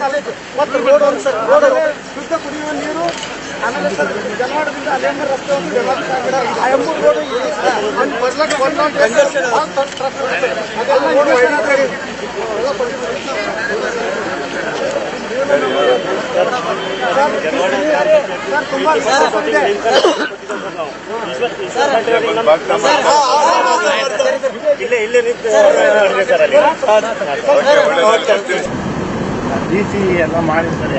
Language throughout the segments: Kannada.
ಕಾಲೇಜು ರೋಡ್ ಸರ್ ಶುದ್ಧ ಕುಡಿಯುವ ನೀರು ಆಮೇಲೆ ಜನವಾಡದಿಂದ ಅಲೆಂದ್ರ ರಸ್ತೆ ಒಂದು ರೋಡ್ ಇದೆ ಸರ್ ಇಲ್ಲೇ ಇಲ್ಲೇ ನಿಂತು ಡಿ ಸಿ ಎಲ್ಲ ಮಾಡಿರ್ತಾರೆ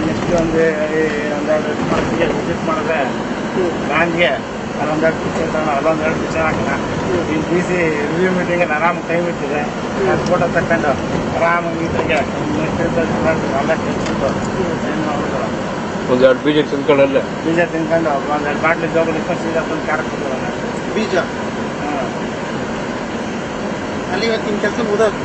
ನೆಕ್ಸ್ಟ್ ಒಂದು ಮಂತ್ಗೆ ವಿಸಿಟ್ ಮಾಡಿದ್ರೆ ಲ್ಯಾಂಡ್ಗೆ ಅಲ್ಲೊಂದೆರಡು ಪಿಕ್ಚರ್ ತಗೊಂಡು ಅಲ್ಲೊಂದೆರಡು ಪಿಕ್ಚರ್ ಹಾಕೋಣ ಈ ಡಿ ಸಿ ರಿವ್ಯೂ ಮೀಟಿಂಗಲ್ಲಿ ಆರಾಮ್ ಕೈ ಬಿಟ್ಟಿದೆ. ಫೋಟೋ ತಕೊಂಡು ಆರಾಮಾಗಿ ಇದ್ರಿಗೆ ಏನು ಒಂದೆರಡು ಬೀಜ ತಿನ್ಕೊಳ್ಳಲ್ಲ ಬೀಜ ತಿನ್ಕೊಂಡು ಒಂದೆರಡು ಬಾಟ್ಲಿ ಜೋಗಲ್ಲಿ ಇಟ್ಕೊಂಡು ಸೀದಾ ತಂದು ಕ್ಯಾರೆಟ್ ಕೊಡ್ತಾರೆ ಬೀಜ? ಹಾಂ. ಅಲ್ಲಿ ಇವತ್ತಿನ ಕೆಲಸ ಮುಗಿದೋದು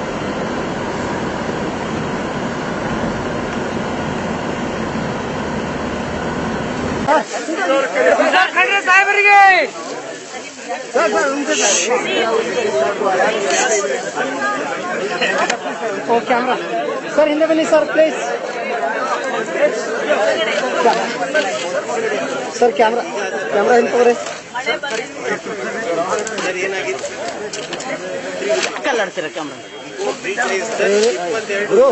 ಓ ಕ್ಯಾಮ್ರಾ ಸರ್ ಹಿಂದೆ ಬನ್ನಿ sir please sir camera camera ಹಿಂದೆ ತಗೋರಿ ಗುರು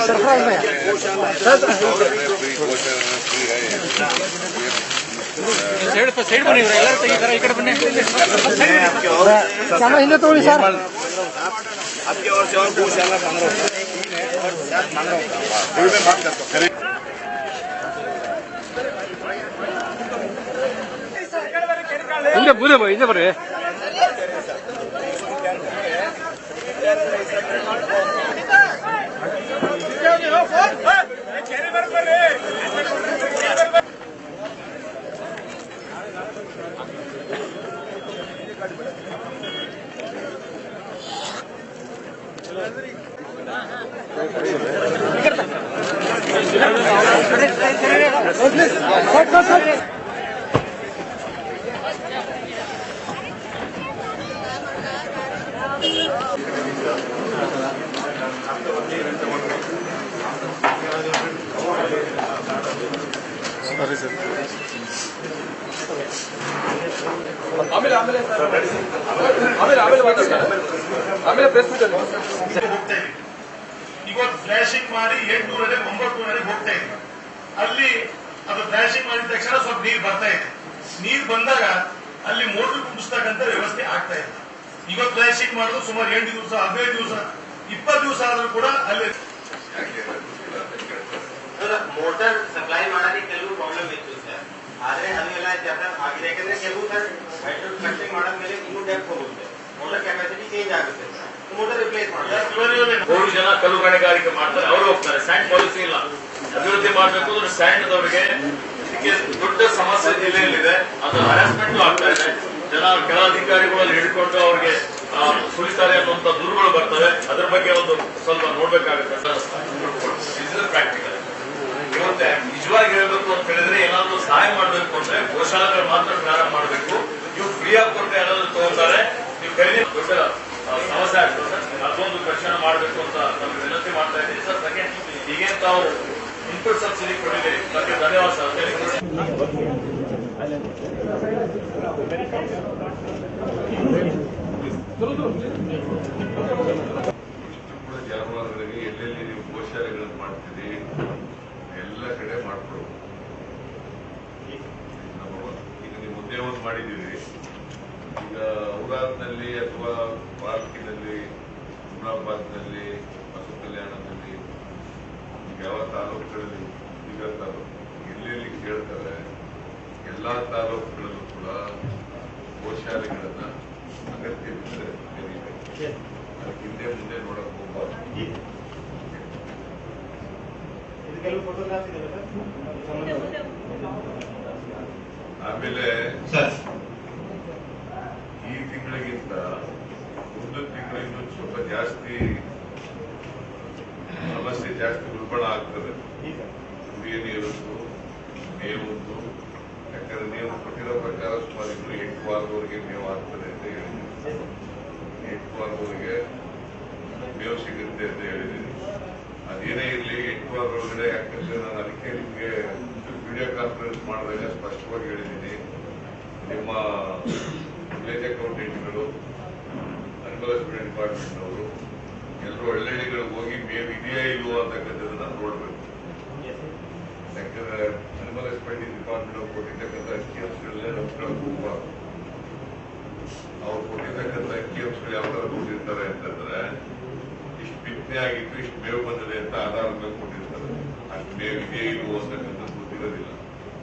ಸರ್ಫರಾಜ್ ಭಯ್ಯ ಸೈಡ್ ಬನ್ನಿ ಇವ್ರು ಎಲ್ಲರೂ ತೆಗಿತಾರೆ ಈ ಕಡೆ ಬನ್ನಿ ಕ್ಯಾಮ್ರಾ ಹಿಂದೆ ತಗೊಳ್ಳಿ ಸರ್ 이제 문에 뭐 이제 그래. Thank you. ಹಿಂದೆ ಆಮೇಲೆ ಆಮೇಲೆ ಹಿಂದೆ ಬರ್ರಿ ಇವತ್ತು ಫ್ಲಾಶಿಂಗ್ ಮಾಡಿ ಎಂಟುವರೆಗೆ ಒಂಬತ್ತುವರೆಗೆ ಹೋಗ್ತಾ ಇದ್ವಿ ಅಲ್ಲಿ ಅದು ಫ್ಲಾಶಿಂಗ್ ಮಾಡಿದ ತಕ್ಷಣ ಸ್ವಲ್ಪ ನೀರು ಬರ್ತಾ ಇದೆ ನೀರು ಬಂದಾಗ ಅಲ್ಲಿ ಮೋಟರ್ ಕುಂಬಿಸ್ತಕ್ಕಂಥ ವ್ಯವಸ್ಥೆ ಆಗ್ತಾ ಇದೆ ಇವತ್ತು ಪ್ಲಾಸ್ಟಿಕ್ ಮಾಡಿದ್ರು ಸುಮಾರು ಎಂಟು ದಿವಸ ಹದಿನೈದು ದಿವಸ ಇಪ್ಪತ್ತು ದಿವಸ ಆದ್ರೂ ಕೂಡ ಅಲ್ಲಿ ಮೋಟರ್ ಸಪ್ಲೈ ಮಾಡಲಿ ಕೆಲವು ಪ್ರಾಬ್ಲಮ್ ಇತ್ತು ಸರ್. ಆದ್ರೆ ಅದೆಲ್ಲ ಡೆವಲಪ್ ಆಗಿದೆ. ಯಾಕಂದ್ರೆ ಕೆಲವು ಸರ್ ಹೈಡ್ರೋಲ್ ಕಟ್ಟಿಂಗ್ ಮಾಡಾದ್ಮೇಲೆ ಇನ್ನೂ ಡೆಪ್ ಹೋಗುತ್ತೆ. ಮೋಟರ್ ಕೆಪಾಸಿಟಿ ಚೇಂಜ್ ಆಗುತ್ತೆ ಮೋಟರ್ ರಿಪ್ಲೇಸ್ ಮಾಡ್ತಾರೆ. ಮೂರು ಜನ ಕಲ್ಲು ಗಣಿಗಾರಿಕೆ ಮಾಡ್ತಾರೆ. ಅವರು ಹೋಗ್ತಾರೆ. ಸ್ಯಾಂಡ್ ಪಾಲಿಸಿ ಇಲ್ಲ. ಅಭಿವೃದ್ಧಿ ಮಾಡಬೇಕು ಅಂದ್ರೆ ಸ್ಯಾಂಡ್ ಅವರಿಗೆ ಇದಕ್ಕೆ ದೊಡ್ಡ ಸಮಸ್ಯೆ ಜಿಲ್ಲೆಯಲ್ಲಿದೆ ಅದು ಹರಾಸ್ಮೆಂಟ್ ಆಗ್ತಾ ಇದೆ. ಜನ ಕೆಲ ಅಧಿಕಾರಿಗಳಲ್ಲಿ ಹಿಡ್ಕೊಂಡು ಅವ್ರಿಗೆ ಸುಳಿತಾರೆ ಅನ್ನುವಂತ ದೂರುಗಳು ಬರ್ತವೆ. ಅದ್ರ ಬಗ್ಗೆ ಒಂದು ಸ್ವಲ್ಪ ನೋಡ್ಬೇಕಾಗುತ್ತೆ. ಪ್ರಾಕ್ಟಿಕಲ್ ಇವತ್ತೆ ನಿಜವಾಗಿ ಹೇಳ್ಬೇಕು ಅಂತ ಹೇಳಿದ್ರೆ ಏನಾದ್ರು ಸಹಾಯ ಮಾಡ್ಬೇಕು ಅಂದ್ರೆ ಗೋಶಾಲೆಗಳು ಮಾತ್ರ ಪ್ರಾರಂಭ ಮಾಡಬೇಕು. ನೀವು ಫ್ರೀ ಆಗಿ ಕೊಟ್ಟರೆ ಯಾರಾದ್ರೂ ತಗೋತಾರೆ ನೀವು ಖರೀದಿ ದೊಡ್ಡ ಸಮಸ್ಯೆ ಆಗ್ತದೆ ಸರ್. ಅದೊಂದು ತಕ್ಷಣ ಮಾಡಬೇಕು ಅಂತ ನಮ್ಗೆ ವಿನಂತಿ ಮಾಡ್ತಾ ಇದ್ದೀನಿ ಸರ್. ಹಾಗೆ ಈಗೇನು ತಾವು ಇನ್ಪುಟ್ ಸಬ್ಸಿಡಿ ಕೊಟ್ಟಿದ್ದೀರಿ. ಮತ್ತೆ ಧನ್ಯವಾದ ಸರ್. ಜಾನುವಾರುಗಳಿಗೆ ಎಲ್ಲೆಲ್ಲಿ ನೀವು ಗೋಶಾಲೆಗಳನ್ನು ಮಾಡ್ತೀರಿ, ಎಲ್ಲ ಕಡೆ ಮಾಡ್ಕೊಡ್ಬೇಕು ಈಗ ನೀವು ಮುದ್ದೆ ಒಂದು ಮಾಡಿದ್ದೀರಿ. ಈಗ ಔರಾದ್ನಲ್ಲಿ ಅಥವಾ ಪಾರ್ಕಿನಲ್ಲಿ ಹುಮ್ನಾಬಾದ್ನಲ್ಲಿ ಪಶು ಕಲ್ಯಾಣದಲ್ಲಿ ಯಾವ ತಾಲೂಕುಗಳಲ್ಲಿ ಈಗ ತಾಲೂಕು ಎಲ್ಲೆಲ್ಲಿ ಕೇಳ್ತಾರೆ ಎಲ್ಲಾ ತಾಲೂಕುಗಳಲ್ಲೂ ಕೂಡ ಗೋಶಾಲೆಗಳನ್ನ ಅಗತ್ಯವಿದ್ದರೆ ತೆರೀಬೇಕು ಅದಕ್ಕೆ ಹಿಂದೆ ಮುಂದೆ ನೋಡಕ್ ಹೋಗ್ಬಾರ್ದು. ಆಮೇಲೆ ಈ ತಿಂಗಳಿಗಿಂತ ಒಂದು ತಿಂಗಳಿಂದ ಸ್ವಲ್ಪ ಜಾಸ್ತಿ ಸಮಸ್ಯೆ ಜಾಸ್ತಿ ಉಲ್ಬಣ ಆಗ್ತದೆ. ಕುಡಿಯ ನೀರು ಮೇವೊಂದು ವಾರದವರೆಗೆ ಮೇವು ಆಗ್ತದೆ ಅಂತ ಹೇಳಿದ್ದೀನಿ. ಎಂಟು ವಾರದವರೆಗೆ ಮೇವು ಸಿಗುತ್ತೆ ಅಂತ ಹೇಳಿದ್ದೀನಿ. ಅದೇನೇ ಇರಲಿ ಎಂಟು ಒಳಗಡೆ ಯಾಕಂದ್ರೆ ನಾನು ಅದಕ್ಕೆ ನಿಮಗೆ ವಿಡಿಯೋ ಕಾನ್ಫರೆನ್ಸ್ ಮಾಡಿದಾಗ ಸ್ಪಷ್ಟವಾಗಿ ಹೇಳಿದ್ದೀನಿ. ನಿಮ್ಮ ವಿಲೇಜ್ ಅಕೌಂಟೆಂಟ್ಗಳು ಹಸ್ಬೆಂಡರಿ ಡಿಪಾರ್ಟ್ಮೆಂಟ್ನವರು ಎಲ್ಲರೂ ಹಳ್ಳಿಗಳಿಗೆ ಹೋಗಿ ಮೇವು ಇದೆಯಾ ಇಲ್ವೋ ಅಂತಕ್ಕಂಥದ್ದನ್ನ ನೋಡಬೇಕು. ಯಾಕಂದ್ರೆ ಹಸ್ಬೆಂಡರಿ ಡಿಪಾರ್ಟ್ಮೆಂಟ್ ಕೊಟ್ಟಿರ್ತಕ್ಕಂಥ ಅಕ್ಕಿ ಅಂಶಗಳನ್ನೇ ನಮ್ಗೆ ಅವ್ರು ಕೊಟ್ಟಿರ್ತಕ್ಕಂಥ ಅಕ್ಕಿ ಅಂಶಗಳು ಯಾವ ತರ ಕೊಟ್ಟಿರ್ತಾರೆ ಅಂತಂದ್ರೆ, ಇಷ್ಟು ಬಿತ್ತನೆ ಆಗಿತ್ತು, ಇಷ್ಟು ಮೇವು ಬಂದಿದೆ ಅಂತ ಆಧಾರದ ಕೊಟ್ಟಿರ್ತಾರೆ. ಅಷ್ಟು ಮೇವು ಇದು ಅಂತಕ್ಕಂಥದ್ದು ಗೊತ್ತಿರೋದಿಲ್ಲ.